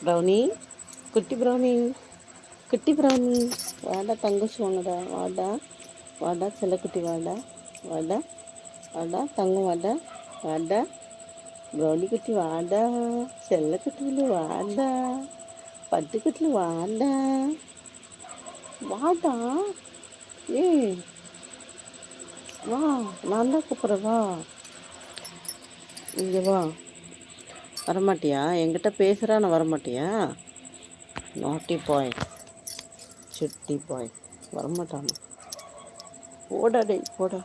Brownie குட்டி brownie குட்டி brownie வாடா தங்கச்சி வாங்கடா வாடா வாடா செல்லக்குட்டி வாடா வாடா வாடா தங்கம் வாடா வாடா ப்ரௌனி குட்டி வாடா செல்லக்குட்டியில் வாடா பட்டுக்குட்டியில் வாடா வாடா ஏய் வா நான் தான் வரமாட்டியா என்கிட்ட பேசுகிறா நான் வரமாட்டியா? நாட்டி பாய் சுட்டி பாய் வரமாட்டானா? போடா டேய் போடா.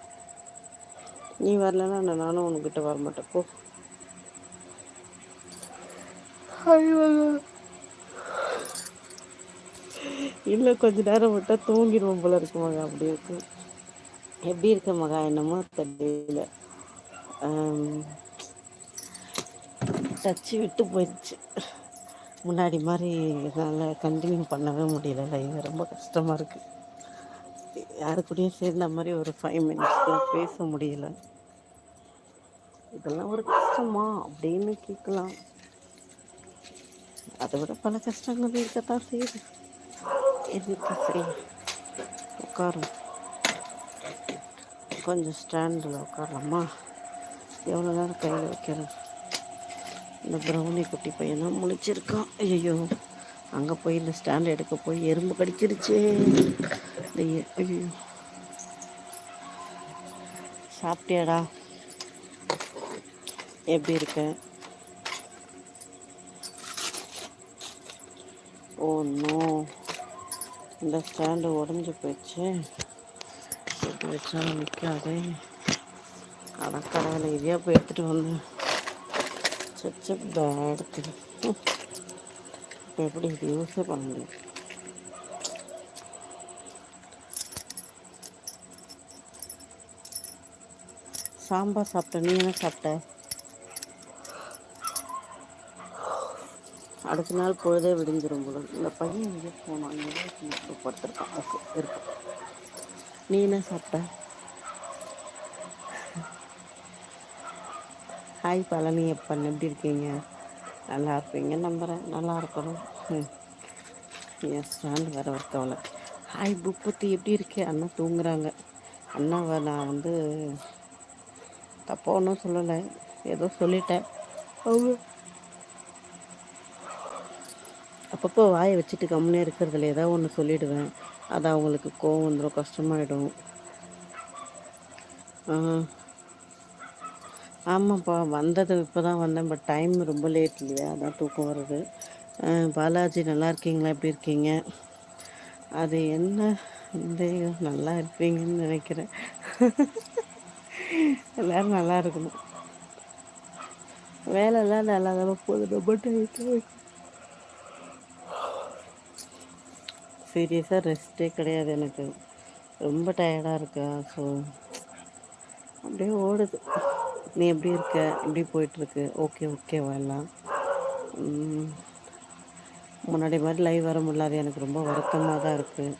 நீ வரலன்னா நான் நானும் உன்கிட்ட வரமாட்டேன். போ. இல்லை கொஞ்ச நேரம் விட்டால் தூங்கிடுவோம் போல இருக்கு மகா அப்படி இருக்கு. எப்படி இருக்க மகா என்னமோ தெரியல. டச்சு விட்டு போயிடுச்சு. முன்னாடி மாதிரி என்னால் கண்டினியூ பண்ணவே முடியல லைவ் ரொம்ப கஷ்டமாக இருக்குது யாரு கூடயும் சேர்ந்த மாதிரி ஒரு ஃபைவ் மினிட்ஸ்லாம் பேச முடியல. இதெல்லாம் ஒரு கஷ்டமா? அப்படின்னு கேட்கலாம் அதை விட பல கஷ்டங்கள் இருக்கத்தான் செய்யுது. எதுக்கு செய்ய உட்காரும்? கொஞ்சம் ஸ்டாண்டில் உட்காரலாமா? எவ்வளோ நேரம் கையில் வைக்கிறேன் இந்த ப்ரௌனி குட்டி பையனும் முழிச்சிருக்கான். ஐயோ அங்கே போய் இந்த ஸ்டாண்ட் எடுக்க போய் எறும்பு கடிச்சிருச்சே. இந்த ஐயோ சாப்பிட்டியாடா? எப்படி இருக்க? Oh no. இந்த ஸ்டாண்டு உடஞ்சி போயிடுச்சு. எப்படி வச்சாலும் நிற்காதே கடற்கரையில் இதையாக போய் எடுத்துகிட்டு வந்தேன். சச்ச பேட் திங் இப்போ எப்படி இது யூஸே பண்ண முடியும்? சாம்பார் சாப்பிட்டேன் நீ என்ன சாப்பிட்ட? அடுத்த நாள் பொழுதே விடிஞ்சிரும் போல. இந்த பையன் எங்கே போனான். எங்கே படுத்துருக்கான். ஓகே இருக்கும் நீ என்ன சாப்பிட்ட? ஹாய் பழனி அப்பன் எப்படி இருக்கீங்க? நல்லா இருப்பீங்க நம்புகிறேன் நல்லா இருக்கணும். ம். என் ஸ்டாண்ட் வேறு ஒருத்தவளை ஹாய் புப்பத்தி. எப்படி இருக்கே? அண்ணா தூங்குறாங்க. அண்ணாவை நான் வந்து தப்பாக ஒன்றும் சொல்லலை. ஏதோ சொல்லிட்டேன். அவங்க அப்பப்போ வாயை வச்சுட்டு கம்முனே இருக்கிறதுல ஏதாவது ஒன்று சொல்லிவிடுவேன் அது அவங்களுக்கு கோவம் வந்துடும் கஷ்டமாயிடும். ஆமாப்பா வந்தது இப்போ தான் வந்தேன் பட் டைம் ரொம்ப லேட் இல்லையா? அதான் தூக்கம் வருது. பாலாஜி நல்லா இருக்கீங்களா? எப்படி இருக்கீங்க? அது என்ன? இந்த நல்லா இருப்பீங்கன்னு நினைக்கிறேன். எல்லோரும் நல்லா இருக்கணும். வேலைலாம் நல்லா தான் போகுது ரொம்ப சீரியஸாக ரெஸ்ட்டே கிடையாது எனக்கு. ரொம்ப டயர்டாக இருக்கா? ஸோ அப்படியே ஓடுது. நீ எப்படி இருக்க? எப்படி போயிட்டுருக்கு? ஓகே ஓகேவா எல்லாம்? முன்னாடி மாதிரி லைவ் வர முடியாது எனக்கு ரொம்ப வருத்தமாக தான் இருக்குது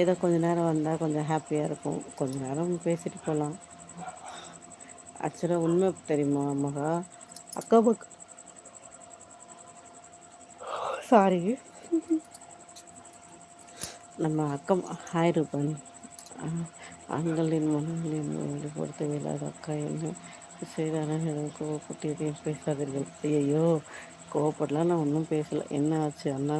ஏதோ கொஞ்சம் நேரம் வந்தால் கொஞ்சம் ஹாப்பியாக இருக்கும். கொஞ்சம் நேரம் பேசிட்டு போகலாம் ஆக்சுவலாக உண்மை தெரியுமா மகா? அக்கா பக் சாரி நம்ம அக்கம் ஹாய் ரூபன். ஆண்களின் மனங்களின் வெளிப்படுத்த இயலாத அக்கா என்ன செய்தாலும் எனக்கு கோவப்பட்டு எதையும் பேசாதீர்கள். ஐயோ கோவப்படலாம் நான் ஒன்றும் பேசலை. என்ன ஆச்சு அண்ணா?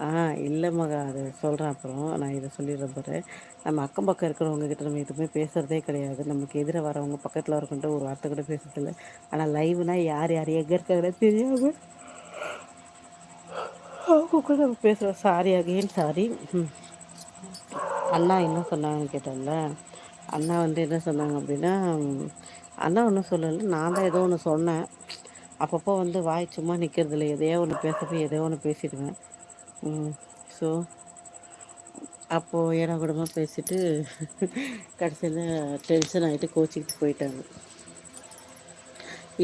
ஆ இல்லை மகா அதை சொல்கிறேன் அப்புறம். நான் இதை சொல்லிடுறேன் போகிறேன் நம்ம அக்கம் பக்கம் இருக்கிறவங்க கிட்ட நம்ம எதுவுமே பேசுகிறதே கிடையாது. நமக்கு எதிராக வரவங்க பக்கத்தில் இருக்கன்ட்டு ஒரு வார்த்தை கூட பேசுறதில்ல. ஆனால் லைவ்னால் யார் யார் எங்கே இருக்காங்க தெரியாது அவங்க கூட நம்ம பேசுகிறோம் சாரி அகெயின் சாரி ம். அண்ணா என்ன சொன்னாங்கன்னு கேட்டேன்ல. அண்ணா வந்து என்ன சொன்னாங்க அப்படின்னா அண்ணா ஒன்றும் சொல்லலை நான் தான் ஏதோ ஒன்று சொன்னேன். அப்பப்போ வந்து வாய் சும்மா நிற்கிறதில்ல எதையோ ஒன்று பேசப்போ எதையோ ஒன்று பேசிடுவேன். ஸோ அப்போது ஏன்னா கூடமாக பேசிட்டு கடைசியில் டென்ஷன் ஆகிட்டு கோச்சிக்கிட்டு போயிட்டாங்க.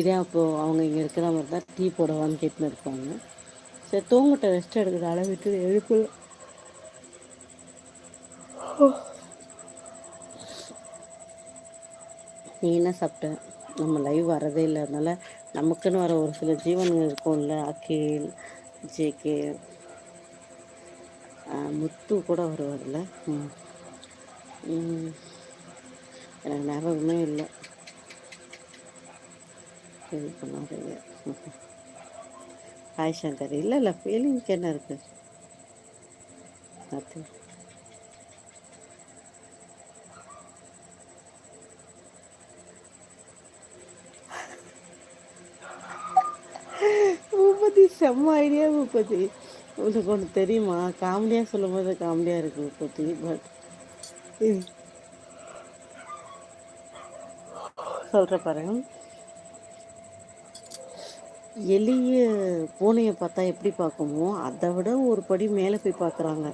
இதே அப்போது அவங்க இங்கே இருக்கிற மாதிரி தான் டீ போடவான்னு கேட்டுன்னு இருப்பாங்க. சரி தூங்கிட்ட ரெஸ்ட் எடுக்கிற அளவுக்கு எழுப்பு நீ என்ன சாப்பிட்ட? நம்ம லைவ் வரதே இல்லை. அதனால் நமக்குன்னு வர ஒரு சில ஜீவன்கள் இருக்கும்ல அகில் ஜே கே முத்து கூட வருவார்ல. எனக்கு ஞாபகமே இல்லை. ஃபீல் பண்ணாதீங்க. ஹாய் சங்கர். இல்லை இல்லை ஃபீலிங்க்கு என்ன இருக்குது நத்திங் பூபதி செம்ம ஐடியா பூபதி உனக்கு ஒன்று தெரியுமா? காமெடியாக சொல்லும் போது காமெடியாக இருக்கு பூபதி பட் சொல்கிற பாருங்க. எளிய பூனையை பார்த்தா எப்படி பார்க்குமோ அதை விட ஒரு படி மேலே போய் பார்க்குறாங்க.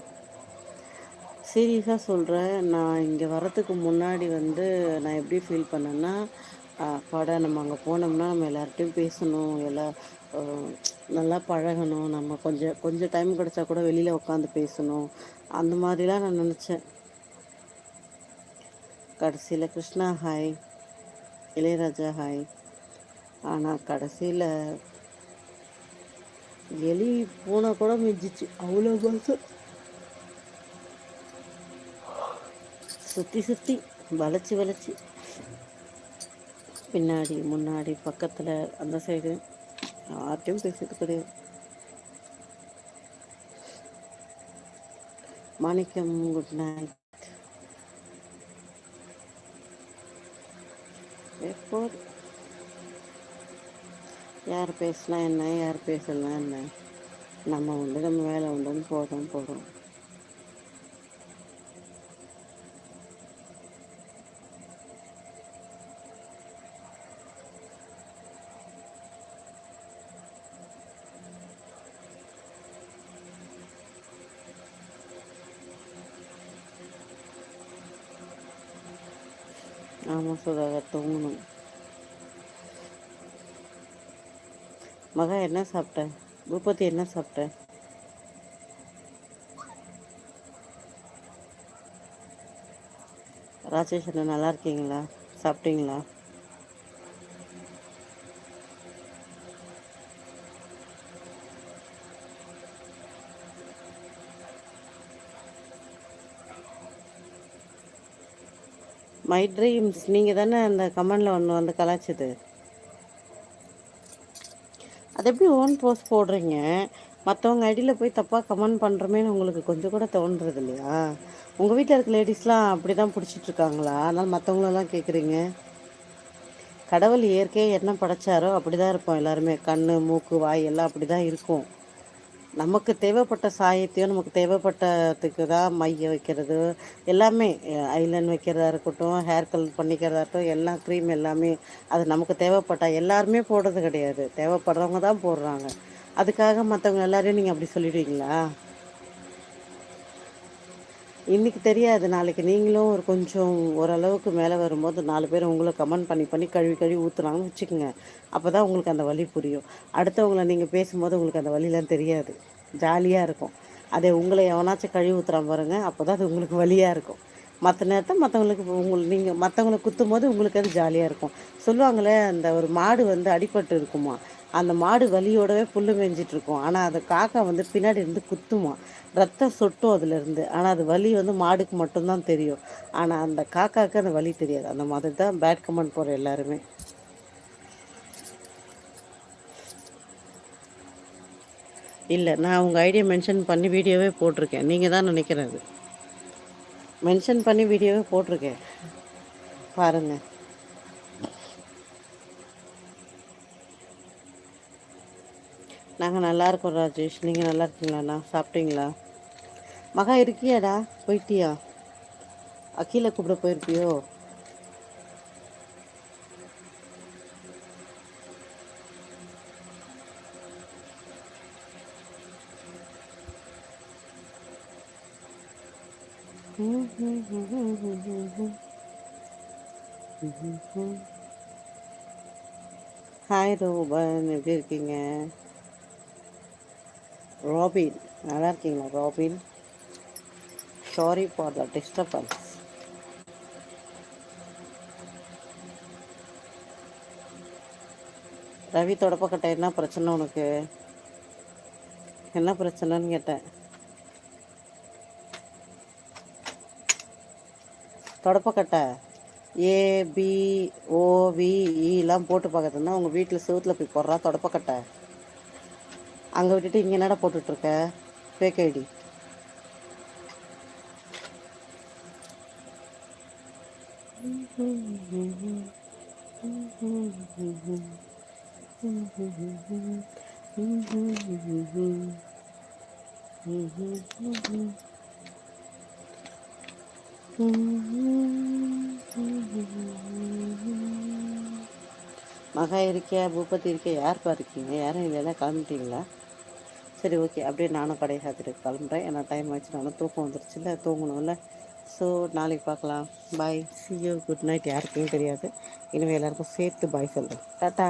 சீரியஸாக சொல்கிறேன் நான் இங்கே வரத்துக்கு முன்னாடி வந்து நான் எப்படி ஃபீல் பண்ணேன்னா படம் நம்ம அங்கே போனோம்னா நம்ம எல்லார்ட்டையும் பேசணும் எல்லா நல்லா பழகணும். நம்ம கொஞ்சம் கொஞ்சம் டைம் கிடச்சா கூட வெளியில் உட்காந்து பேசணும். அந்த மாதிரிலாம் நான் நினச்சேன். கடைசியில் கிருஷ்ணா ஹாய் இளையராஜா ஹாய் ஆனால் கடைசியில் எலி பூனை கூட மிஞ்சிச்சு அவ்வளோ மாதம் சுற்றி சுற்றி வளைச்சி வளைச்சி. பின்னாடி முன்னாடி பக்கத்தில் அந்த சைடு யார்கிட்டையும் பேசுறது கிடையாது மாணிக்கம் குட் நைட் எப்போ யார் பேசலாம் என்ன யார் பேசலாம் என்ன நம்ம உண்டு நம்ம வேலை உண்டுன்னு போதும் போகிறோம் ஆமாம் சுதாகர் தூங்கணும். மகா என்ன சாப்பிட்ட? பூபதி என்ன சாப்பிட்ட? ராஜேஷ் அண்ணா நல்லா இருக்கீங்களா? சாப்பிட்டீங்களா? மை ட்ரீம்ஸ் நீங்கள் தானே அந்த கமெண்டில் ஒன்று வந்து கலாச்சது அது எப்படி ஓன் போஸ்ட் போடுறீங்க? மற்றவங்க ஐடியில் போய் தப்பாக கமெண்ட் பண்ணுறமேன்னு உங்களுக்கு கொஞ்சம் கூட தோன்றுறது இல்லையா? உங்கள் வீட்டில் இருக்க லேடிஸ்லாம் அப்படி தான் பிடிச்சிட்ருக்காங்களா அதனால் மற்றவங்களெல்லாம் கேட்குறீங்க கடவுள் இயற்கையாக என்ன படைச்சாரோ அப்படி தான் இருப்போம் எல்லாருமே. கண் மூக்கு வாய் எல்லாம் அப்படி தான் இருக்கும். நமக்கு தேவைப்பட்ட சாயத்தையும் நமக்கு தேவைப்பட்டதுக்கு தான் மைய வைக்கிறது. எல்லாமே ஐலன் வைக்கிறதா இருக்கட்டும் ஹேர் கலர் பண்ணிக்கிறதா இருக்கட்டும் எல்லா க்ரீம் எல்லாமே அது நமக்கு தேவைப்பட்டால் எல்லாருமே போடுறது கிடையாது. தேவைப்படுறவங்க தான் போடுறாங்க. அதுக்காக மற்றவங்க எல்லாரையும் நீங்கள் அப்படி சொல்லிடுவீங்களா? இன்றைக்கி தெரியாது. நாளைக்கு நீங்களும் ஒரு கொஞ்சம் ஓரளவுக்கு மேலே வரும்போது நாலு பேர் உங்களை கமெண்ட் பண்ணி பண்ணி கழுவி கழுவி ஊற்றுனாங்கன்னு வச்சுக்கோங்க. அப்போ தான் உங்களுக்கு அந்த வழி புரியும். அடுத்தவங்களை நீங்கள் பேசும்போது உங்களுக்கு அந்த வழிலாம் தெரியாது. ஜாலியாக இருக்கும். அதே உங்களை எவனாச்சும் கழுவி ஊற்றுறான் பாருங்கள் அப்போ தான் அது உங்களுக்கு வழியாக இருக்கும். மற்ற நேரத்தை மற்றவங்களுக்கு உங்களுக்கு நீங்கள் மற்றவங்களை குத்தும் போது உங்களுக்கு அது ஜாலியாக இருக்கும். சொல்லுவாங்களே அந்த ஒரு மாடு வந்து அடிபட்டு இருக்குமா? அந்த மாடு வலியோடவே புல் மேய்ஞ்சிட்ருக்கும். ஆனால் அந்த காக்கா வந்து பின்னாடி இருந்து குத்துமா. ரத்தம் சொட்டும் அதுலேருந்து. ஆனால் அது வலி வந்து மாடுக்கு மட்டும்தான் தெரியும். ஆனால் அந்த காக்காவுக்கு அந்த வலி தெரியாது. அந்த மாதிரி தான் பேட் கமெண்ட் போகிற எல்லாருமே. இல்லை நான் உங்கள் ஐடியா மென்ஷன் பண்ணி வீடியோவே போட்டிருக்கேன். நீங்கள் தான் நினைக்கிறது. மென்ஷன் பண்ணி வீடியோவே போட்டிருக்கேன். பாருங்கள் நாங்கள் நல்லா இருக்கோம் ராஜேஷ். நீங்கள் நல்லா இருக்கீங்களாண்ணா சாப்பிட்டீங்களா? மகா இருக்கியாடா? போயிட்டியா? அக்கீல கூப்பிட போயிருப்பியோ? Hi Rovman. எப்படி இருக்கீங்க? ராபின் நல்லா இருக்கீங்களா Robin sorry for the disturbance Ravi தொடப்பக்கட்டை என்ன பிரச்சனை உனக்கு? என்ன பிரச்சனைன்னு கேட்டேன். தொடப்பக்கட்டை ஏபிஓவிஇலாம் e போட்டு பார்க்கறதுன்னா உங்கள் வீட்டில் செவுத்துல போய் போடுறா தொடப்பக்கட்டை அங்கே விட்டுட்டு இங்கே என்னடா போட்டுட்ருக்க? ஃபேக் ஐடி மகா இருக்கியா? பூபதி இருக்கியா? யார்ப்பா இருக்கீங்க? யாரும் இல்லைன்னா கிளம்பிட்டீங்களா? சரி ஓகே. அப்படியே நானும் கடையை சாத்திட்டு கிளம்புறேன். ஏன்னா டைம் ஆச்சு நானும் தூக்கம் வந்துருச்சுல்ல தூங்கணும்ல. ஸோ நாளைக்கு பார்க்கலாம். Bye see you good night யாருக்குமே தெரியாது. இனிமேல் எல்லாருக்கும் சேர்த்து பாய் சொல்கிறேன் டாட்டா